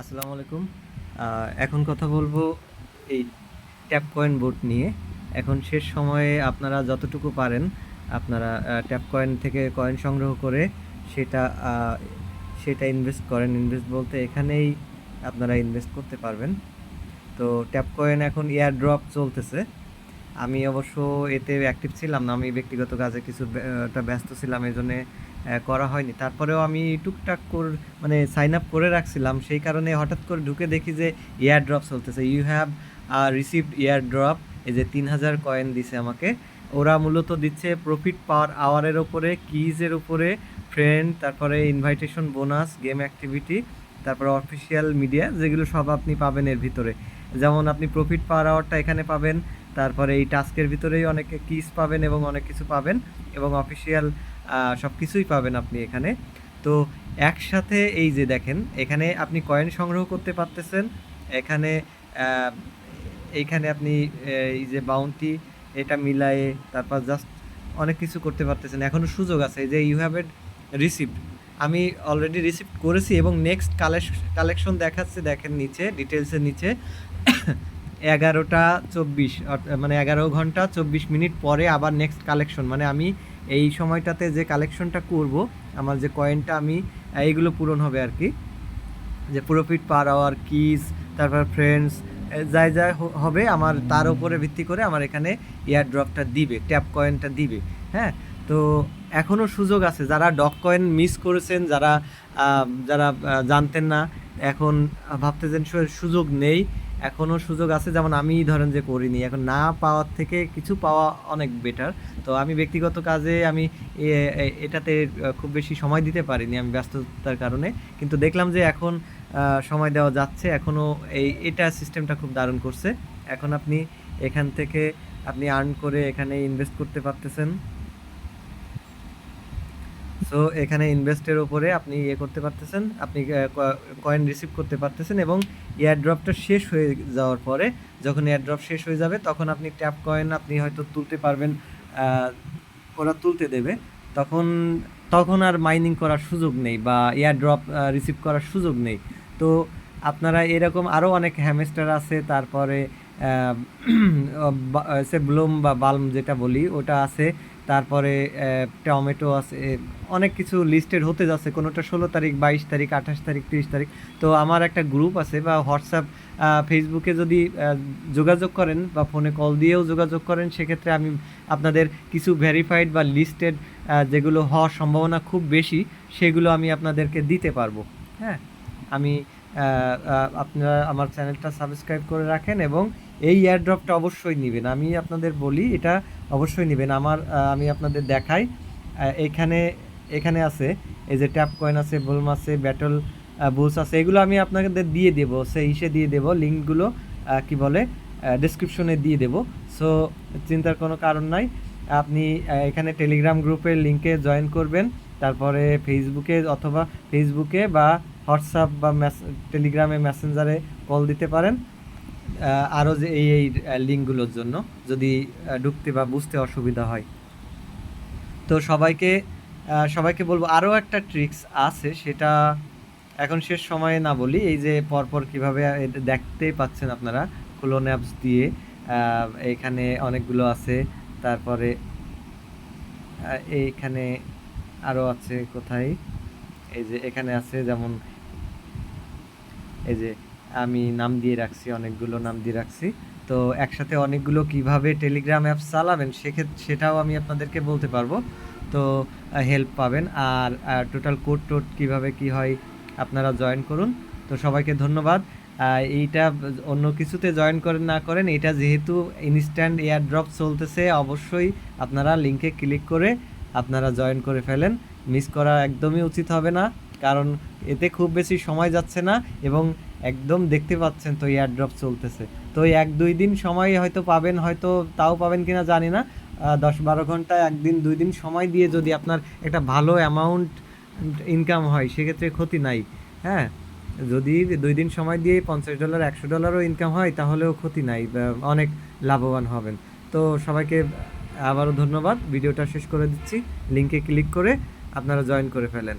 আসসালামু আলাইকুম। এখন কথা বলব এই ট্যাপ কয়েন বোর্ড নিয়ে। এখন শেষ সময়ে আপনারা যতটুকু পারেন আপনারা ট্যাপ কয়েন থেকে কয়েন সংগ্রহ করে সেটা সেটা ইনভেস্ট করেন। ইনভেস্ট বলতে এখানেই আপনারা ইনভেস্ট করতে পারবেন। তো ট্যাপ কয়েন এখন এয়ার ড্রপ চলতেছে। আমি অবশ্য এতে অ্যাক্টিভ ছিলাম না। আমি ব্যক্তিগত কাজে কিছু ব্য- ব্যস্ত ছিলাম এই জন্যে করা হয়নি। তারপরেও আমি টুকটাক কর মানে সাইন আপ করে রাখছিলাম। সেই কারণে হঠাৎ করে ঢুকে দেখি যে এয়ার ড্রপ চলতেছে। You have received airdrop এই যে তিন হাজার কয়েন দিছে আমাকে। ওরা মূলত দিচ্ছে প্রফিট পাওয়ার আওয়ারের ওপরে কিজের উপরে ফ্রেন্ড তারপরে ইনভাইটেশন বোনাস গেম অ্যাক্টিভিটি তারপরে অফিসিয়াল মিডিয়া যেগুলো সব আপনি পাবেন এর ভিতরে। যেমন আপনি প্রফিট পাওয়ার আওয়ারটা এখানে পাবেন, তারপরে এই টাস্কের ভিতরেই অনেক কিস পাবেন এবং অনেক কিছু পাবেন এবং অফিসিয়াল সব কিছুই পাবেন আপনি এখানে। তো একসাথে এই যে দেখেন, এখানে আপনি কয়েন সংগ্রহ করতে পারতেছেন। এখানে এইখানে আপনি এই যে বাউন্টি এটা মিলায়ে তারপর জাস্ট অনেক কিছু করতে পারতেছেন। এখনও সুযোগ আছে যে ইউ হ্যাভ এড রিসিভড আমি অলরেডি রিসিভ করেছি এবং নেক্সট কালেকশন দেখাচ্ছে, দেখেন নিচে ডিটেলসের নিচে। এগারোটা চব্বিশ মানে এগারো ঘণ্টা চব্বিশ মিনিট পরে আবার নেক্সট কালেকশন মানে আমি এই সময়টাতে যে কালেকশনটা করব, আমার যে কয়েনটা আমি, এইগুলো পূরণ হবে আর কি। যে প্রফিট পার আওয়ার কিস তারপর ফ্রেন্ডস যাই যা হবে, আমার তার উপরে ভিত্তি করে আমার এখানে এয়ার ড্রপটা দিবে ট্যাপ কয়েনটা দিবে হ্যাঁ? তো এখনও সুযোগ আছে, যারা ডক কয়েন মিস করেছেন, যারা যারা জানতেন না, এখন ভাবতেছেন সুযোগ নেই এখনও সুযোগ আছে, যেমন আমি ধরেন যে করিনি। এখন না পাওয়ার থেকে কিছু পাওয়া অনেক বেটার তো আমি ব্যক্তিগত কাজে আমি এটাতে খুব বেশি সময় দিতে পারিনি আমি ব্যস্ততার কারণে। কিন্তু দেখলাম যে এখন সময় দেওয়া যাচ্ছে এখনও এই, এটা সিস্টেমটা খুব দারুণ করছে। এখন আপনি এখান থেকে আপনি আর্ন করে এখানে ইনভেস্ট করতে পারতেছেন। সো এখানে ইনভেস্টের ওপরে আপনি ইয়ে করতে পারতেছেন, আপনি কয়েন রিসিভ করতে পারতেছেন এবং এয়ার ড্রপটা শেষ হয়ে যাওয়ার পরে যখন এয়ার ড্রপ শেষ হয়ে যাবে, তখন আপনি ট্যাপ কয়েন আপনি হয়তো তুলতে পারবেন ওরা তুলতে দেবে। তখন তখন আর মাইনিং করার সুযোগ নেই বা এয়ার ড্রপ রিসিভ করার সুযোগ নেই। তো আপনারা এরকম আরও অনেক হ্যামেস্টার আছে, তারপরে সে ব্লুম বা বাল্ম যেটা বলি, ওটা আছে। তারপরে টমেটো আছে। অনেক কিছু লিস্টেড হতে যাচ্ছে। কোনোটা ষোলো তারিখ, বাইশ তারিখ, আঠাশ তারিখ, তিরিশ তারিখ। তো আমার একটা গ্রুপ আছে বা হোয়াটসঅ্যাপ ফেসবুকে যদি যোগাযোগ করেন বা ফোনে কল দিয়েও যোগাযোগ করেন, সেক্ষেত্রে আমি আপনাদের কিছু ভেরিফাইড বা লিস্টেড যেগুলো হওয়ার সম্ভাবনা খুব বেশি, সেগুলো আমি আপনাদেরকে দিতে পারব। হ্যাঁ? আমি আপনারা আমার চ্যানেলটা সাবস্ক্রাইব করে রাখেন এবং এই এয়ারড্রপটা অবশ্যই নেবেন। আমি আপনাদের বলি, এটা অবশ্যই নেবেন। আমার আমি আপনাদের দেখাই। এখানে এখানে আছে, এই যে ট্যাপ কয়েন আছে বোলম আছে ব্যাটল বুলস আছে, এগুলো আমি আপনাদের দিয়ে দেবো। সে ইসে দিয়ে দেবো। লিঙ্কগুলো কি বলে ডিসক্রিপশনে দিয়ে দেবো। সো চিন্তার কোনো কারণ নাই। আপনি এখানে টেলিগ্রাম গ্রুপের লিঙ্কে জয়েন করবেন। তারপরে ফেসবুকে অথবা ফেসবুকে বা হোয়াটসঅ্যাপ বা টেলিগ্রামে মেসেঞ্জারে কল দিতে পারেন। আরও যে এই এই লিঙ্কগুলোর জন্য যদি ঢুকতে বা বুঝতে অসুবিধা হয়। তো সবাইকে সবাইকে বলব আরও একটা ট্রিক্স আছে সেটা এখন শেষ সময়ে না বলি এই যে পরপর কীভাবে এটা দেখতেই পাচ্ছেন আপনারা ক্লোন অ্যাপস দিয়ে আহ, এইখানে অনেকগুলো আছে তারপরে এইখানে আরও আছে কোথায়? এই যে এখানে আছে যেমন এই যে আমি নাম দিয়ে রাখছি, অনেকগুলো নাম দিয়ে রাখছি। তো একসাথে অনেকগুলো কীভাবে টেলিগ্রাম অ্যাপ চালাবেন সেক্ষেত্রে সেটাও আমি আপনাদেরকে বলতে পারব। তো হেল্প পাবেন। আর টোটাল কোড টোড কীভাবে কি হয়, আপনারা জয়েন করুন। তো সবাইকে ধন্যবাদ। এইটা অন্য কিছুতে জয়েন করেন, না করেন, এটা যেহেতু ইনস্ট্যান্ট এয়ার ড্রপ চলতেছে, অবশ্যই আপনারা লিঙ্কে ক্লিক করে আপনারা জয়েন করে ফেলেন। মিস করা একদমই উচিত হবে না, কারণ এতে খুব বেশি সময় যাচ্ছে না এবং একদম দেখতে পাচ্ছেন তো এয়ার ড্রপ চলতেছে। তো এক দুই দিন সময় হয়তো পাবেন, হয়তো তাও পাবেন কিনা জানি না। দশ বারো ঘণ্টা একদিন দুই দিন সময় দিয়ে যদি আপনার একটা ভালো অ্যামাউন্ট ইনকাম হয়, সেক্ষেত্রে ক্ষতি নাই। হ্যাঁ যদি দুই দিন সময় দিয়ে পঞ্চাশ ডলার একশো ডলারও ইনকাম হয়, তাহলেও ক্ষতি নাই অনেক লাভবান হবেন। তো সবাইকে আবারও ধন্যবাদ। ভিডিওটা শেষ করে দিচ্ছি। লিঙ্কে ক্লিক করে আপনারা জয়েন করে ফেলেন।